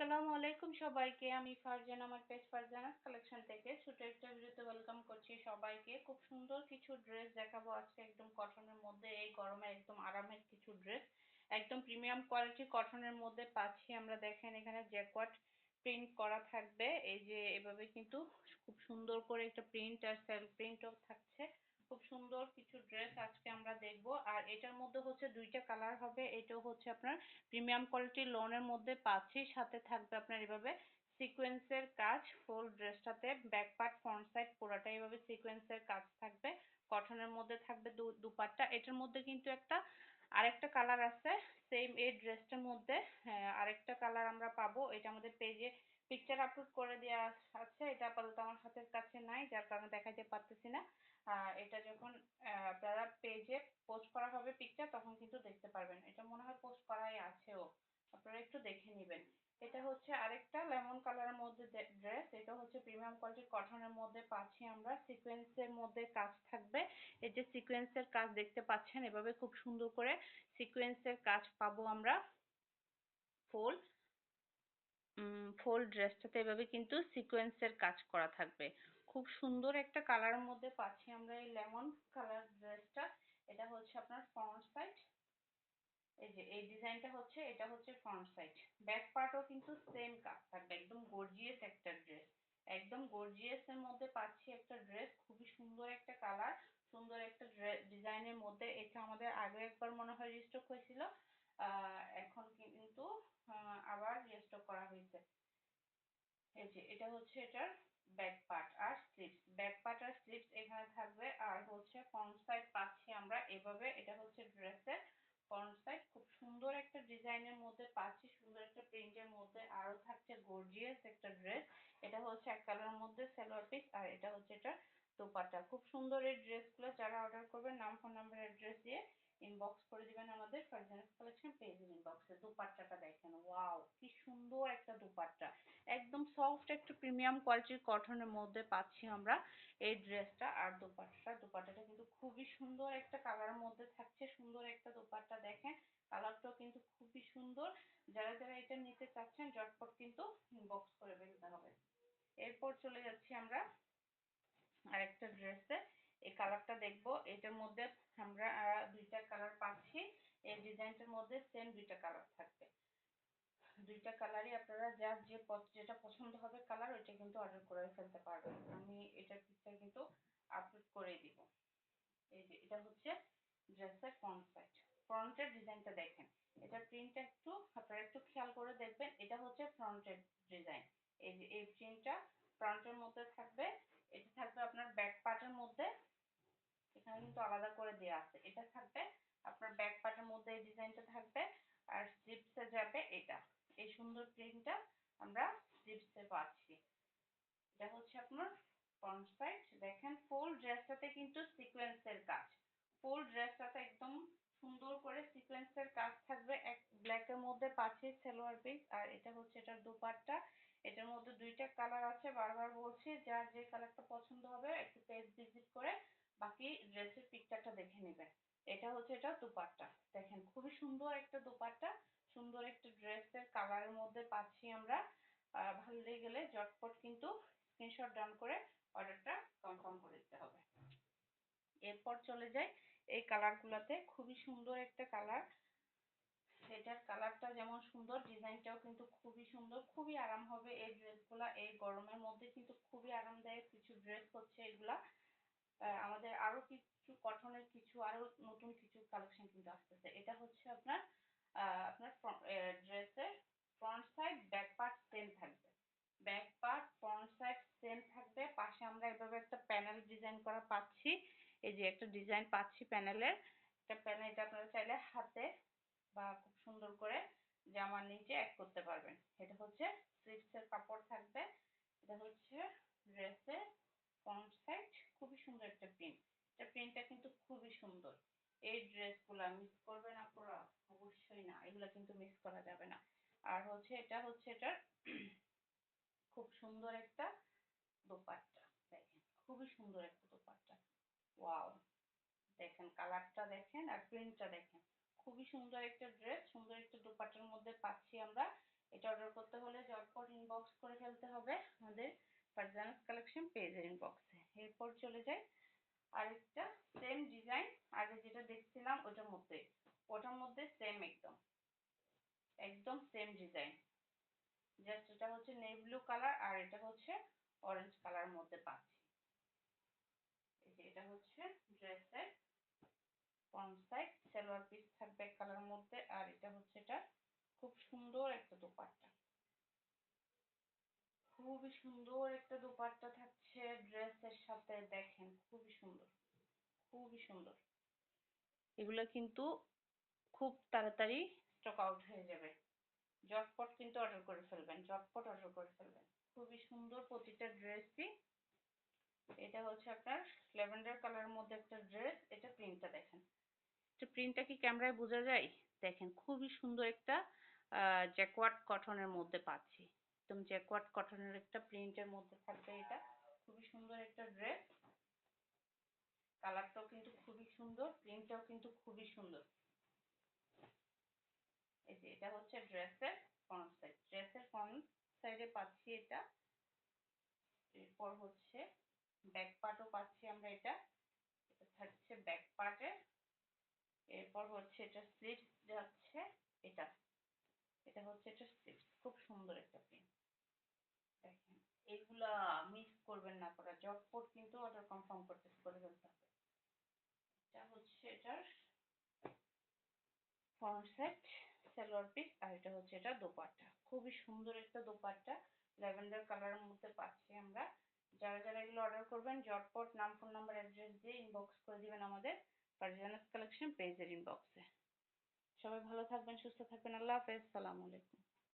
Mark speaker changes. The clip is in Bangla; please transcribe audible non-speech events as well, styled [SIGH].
Speaker 1: আসসালামু আলাইকুম সবাইকে। আমি ফারজান, আমার পেজ ফারজানাস কালেকশন থেকে। ছোট একটা ভিডিওতে ওয়েলকাম করছি সবাইকে। খুব সুন্দর কিছু ড্রেস দেখাবো আজকে একদম কটনের মধ্যে। এই গরমে একদম আরামের কিছু ড্রেস একদম প্রিমিয়াম কোয়ালিটি কটনের মধ্যে পাচ্ছি। আমরা দেখেন এখানে জ্যাকওয়াট প্রিন্ট করা থাকবে। এই যে এভাবে কিন্তু খুব সুন্দর করে একটা প্রিন্ট আর সেলফ প্রিন্টও থাকছে। খুব সুন্দর কিছু ড্রেস আজকে আমরা দেখব। আর এটার মধ্যে হচ্ছে দুইটা কালার হবে। এটাও হচ্ছে আপনার প্রিমিয়াম কোয়ালিটির লোনের মধ্যে পাচ্ছি। সাথে থাকবে আপনার এভাবে সিকোয়েন্সের কাজ ফুল ড্রেসটাতে ব্যাক পার্ট ফ্রন্ট সাইড পুরোটা এভাবে সিকোয়েন্সের কাজ থাকবে। কটনের মধ্যে থাকবে দুপাট্টা। এটার মধ্যে কিন্তু একটা আরেকটা কালার আছে। সেম এই ড্রেসটার মধ্যে হ্যাঁ, আরেকটা কালার আমরা পাবো। এটা আমাদের পেজে পিকচার আপলোড করে দেওয়া আছে। এটা আপাতত আমার হাতের কাছে নাই যার কারণে দেখাতে পারতেছি না। এটা যখন আপনারা পেজে পোস্ট করা হবে পিকচার তখন কিন্তু দেখতে পারবেন। এটা মনে হয় পোস্ট করাই আছেও। আপনারা একটু দেখে নেবেন। এটা হচ্ছে আরেকটা লেমন কালারের মধ্যে ড্রেস এটা হচ্ছে প্রিমিয়াম কোয়ালিটির কটনের মধ্যে পাচ্ছি আমরা। সিকোয়েন্সের মধ্যে কাজ থাকবে। এই যে সিকোয়েন্সের কাজ দেখতে পাচ্ছেন, এভাবে খুব সুন্দর করে সিকোয়েন্সের কাজ পাবো আমরা। ফুল ফুল ড্রেসটাতে এভাবে কিন্তু সিকোয়েন্সের কাজ করা থাকবে। খুব সুন্দর একটা কালারের মধ্যে পাচ্ছি আমরা এই লেমন কালার ড্রেসটা এটা হচ্ছে আপনার ফ্রন্ট সাইড এই যে, এই ডিজাইনটা হচ্ছে, এটা হচ্ছে ফ্রন্ট সাইড ব্যাক পার্টও কিন্তু সেম কাজ থাকবে, একদম গর্জিয়াস একটা ড্রেস একদম গর্জিয়াস এর মধ্যে পাচ্ছি একটা ড্রেস খুবই সুন্দর একটা কালার সুন্দর একটা ডিজাইনের মধ্যে। এটা আমাদের আগে একবার মনে হয় রিস্টক হয়েছিল এখন কিন্তু আবার রিস্টক করা হয়েছে। এই যে, এটা হচ্ছে এটার ব্যাক পার্ট আর স্লিপস ব্যাক পার্ট আর স্লিপস এখানে থাকবে। আর হচ্ছে ফ্রন্ট সাইড পাচ্ছি আমরা এভাবে। এটা হচ্ছে ড্রেসের ফ্রন্ট সাইড খুব সুন্দর একটা ডিজাইনের মধ্যে পাচ্ছি, সুন্দর একটা প্রিন্টের মধ্যে। আরও থাকছে গর্জিয়াস একটা ড্রেস এটা হচ্ছে এক কালারের মধ্যে সেলোয়ার পিস আর এটা হচ্ছে এটা দোপাট্টা। খুব সুন্দর এই ড্রেসগুলো যারা অর্ডার করবেন, নাম ফোন নাম্বার অ্যাড্রেস দিয়ে ইনবক্স করে দিবেন আমাদের ফারজানাস কালেকশন পেজের ইনবক্সে দুপাট্টাটা দেখেন ওয়াও কি সুন্দর একটা দুপাট্টা। একদম সফট একটা প্রিমিয়াম কোয়ালিটির কটনের মধ্যে পাচ্ছি আমরা এই ড্রেসটা আর দুপাট্টা, দুপাট্টাটা কিন্তু খুবই সুন্দর একটা কালারের মধ্যে থাকছে, সুন্দর একটা দুপাট্টা দেখেন। কালারটাও কিন্তু খুবই সুন্দর। যারা যারা এটা নিতে চাচ্ছেন, ঝটপট কিন্তু ইনবক্স করে ফেলতে হবে। এরপর চলে যাচ্ছি আমরা আরেকটা ড্রেসে এই কালারটা দেখব। এটার মধ্যে আমরা দুইটা কালার পাচ্ছি। এই ডিজাইনটার মধ্যে সেম দুইটা কালার থাকবে। দুইটা কালারই আপনারা যার যে যেটা পছন্দ হবে কালার ওইটা কিন্তু অর্ডার করে ফেলতে পারবেন। আমি এটার পিকচার কিন্তু আপলোড করে দিব। এই যে, এটা হচ্ছে ড্রেসের ফ্রন্ট সাইড ফ্রন্টের ডিজাইনটা দেখেন। এটা প্রিন্টটা একটু, আপনারা একটু খেয়াল করে দেখবেন। এটা হচ্ছে ফ্রন্টের ডিজাইন এই যে, এই প্রিন্টটা ফ্রন্টের মধ্যে থাকবে। এটা থাকবে আপনার ব্যাক এখানে কিন্তু আলাদা করে দেওয়া আছে। এটা থাকবে আপনার ব্যাক পার্টের মধ্যে এই ডিজাইনটা থাকবে আর স্লিপসে যাবে এটা। এই সুন্দর প্রিন্টটা আমরা স্লিপসে পাচ্ছি। এটা হচ্ছে আপনার ফ্রন্ট সাইড দেখেন ফুল ড্রেসটাতে কিন্তু সিকোয়েন্সের কাজ। ফুল ড্রেসটাতে একদম সুন্দর করে সিকোয়েন্সের কাজ থাকবে। এক ব্ল্যাকের মধ্যে পাচ্ছি সেলোয়ার পিস আর এটা হচ্ছে এটার দুপাট্টা। এটার মধ্যে দুইটা কালার আছে। বারবার বলছি, যার যে কালারটা পছন্দ হবে একটু পেজ ভিজিট করে বাকি ড্রেসের পিকচারটা দেখে নেবেন এটা হচ্ছে এটা দুপাট্টা। দেখেন, খুবই সুন্দর একটা দুপাট্টা। সুন্দর একটা ড্রেসের কালারের মধ্যে পাচ্ছি আমরা। ভালো লেগে গেলে জটপট কিন্তু স্ক্রিনশট ডাউন করে অর্ডারটা কনফার্ম করে দিতে হবে। এরপর চলে যাই এই কালারগুলোতে খুবই সুন্দর একটা কালার এটার কালারটা যেমন সুন্দর ডিজাইনটাও কিন্তু খুবই সুন্দর। খুবই আরাম হবে এই ড্রেসগুলা এই গরমের মধ্যে কিন্তু খুবই আরামদায়ক কিছু ড্রেস হচ্ছে এগুলা। আমাদের আরও কিছু কটনের কিছু, আরও নতুন কিছু কালেকশন কিন্তু আসতেছে। এটা হচ্ছে আপনার, আহ, আপনার ড্রেসের front side back part same থাকবে। Back part front side same থাকবে। পাশে আমরা এভাবে একটা প্যানেল ডিজাইন করা পাচ্ছি। এই যে একটা ডিজাইন পাচ্ছি প্যানেলের একটা প্যানেল এটা আপনারা চাইলে হাতে বা খুব সুন্দর করে জামার নিচে এক করতে পারবেন। এটা হচ্ছে স্লিপসের কাপড় থাকবে। এটা হচ্ছে ড্রেসের ফ্রন্ট সাইড খুবই সুন্দর একটা প্রিন্ট এটা প্রিন্টটা কিন্তু খুবই সুন্দর। এই ড্রেসগুলো মিস করবে না পুরো অবশ্যই না, এগুলো কিন্তু মিস করা যাবে না। আর হচ্ছে এটা হচ্ছে এটার [CLEARS THROAT] খুব সুন্দর একটা দোপাট্টা। দেখেন, খুবই সুন্দর একটা দোপাট্টা। ওয়াও, দেখেন কালারটা দেখেন আর প্রিন্টটা দেখেন। খুবই সুন্দর একটা ড্রেস সুন্দর একটা দোপাট্টার মধ্যে পাচ্ছি আমরা। এটা অর্ডার করতে হলে ঝটপট ইনবক্স করে ফেলতে হবে আমাদের। ফারজানাস কালেকশন পেজের ইনবক্সে এরপর চলে যাই আরেকটা সেম ডিজাইন আগে যেটা দেখছিলাম ওটার মধ্যে। ওটার মধ্যে সেম একদম। একদম সেম ডিজাইন জাস্ট এটা হচ্ছে নেই ব্লু কালার আর এটা হচ্ছে অরেঞ্জ কালার মধ্যে পাচ্ছি। এটা হচ্ছে ড্রেসের ফ্রন্ট সাইড সালোয়ার পিস থাকবে কালার মধ্যে। আর এটা হচ্ছে এটা খুব সুন্দর একটা দোপাট্টা। খুবই সুন্দর একটা দোপাট্টা থাকছে ড্রেসের সাথে, দেখেন, খুবই সুন্দর খুবই সুন্দর। এগুলো কিন্তু খুব তাড়াতাড়ি স্টক আউট হয়ে যাবে। জটপট কিন্তু অর্ডার করে ফেলবেন, জটপট অর্ডার করে ফেলবেন। খুবই সুন্দর প্রতিটা ড্রেসই এটা হচ্ছে আপনার ল্যাভেন্ডার কালারের মধ্যে একটা ড্রেস এটা প্রিন্টটা দেখেন। এটা প্রিন্টটা কি ক্যামেরায় বোঝা যায়? দেখেন, খুবই সুন্দর একটা জ্যাকওয়ার্ড কটনের মধ্যে পাচ্ছি। একদম জ্যাকওয়ার্ড কটনের একটা প্রিন্টের মধ্যে থাকবে এটা। খুবই সুন্দর একটা ড্রেস কালারটাও কিন্তু খুবই সুন্দর প্রিন্টটাও কিন্তু খুবই সুন্দর। এই যে এটা হচ্ছে ড্রেসের ফ্রন্ট সাইড ড্রেসের ফ্রন্ট সাইডে পাচ্ছি এটা। এরপর হচ্ছে ব্যাক পার্টও পাচ্ছি আমরা এটা। থাকছে ব্যাক পার্টে এরপর হচ্ছে এটা স্লিভস যাচ্ছে এটা। এটা হচ্ছে এটা স্লিভস খুব সুন্দর একটা প্রিন্ট এগুলা মিস করবেন না করা জটপট কিন্তু অর্ডার কনফার্ম করতে করে ফেলতে হবে। এটা হচ্ছে এটার ফ্রন্ট সেট সালোয়ার পিস আর এটা হচ্ছে এটা দোপাট্টা। খুবই সুন্দর একটা দোপাট্টা, ল্যাভেন্ডার কালারের মধ্যে পাচ্ছি আমরা। যারা যারা এগুলো অর্ডার করবেন জটপট নাম ফোন নাম্বার অ্যাড্রেস দিয়ে ইনবক্স করে দিবেন আমাদের ফারজানাস কালেকশন পেজের ইনবক্সে সবাই ভালো থাকবেন, সুস্থ থাকবেন। আল্লাহ হাফেজ, সালামু আলাইকুম।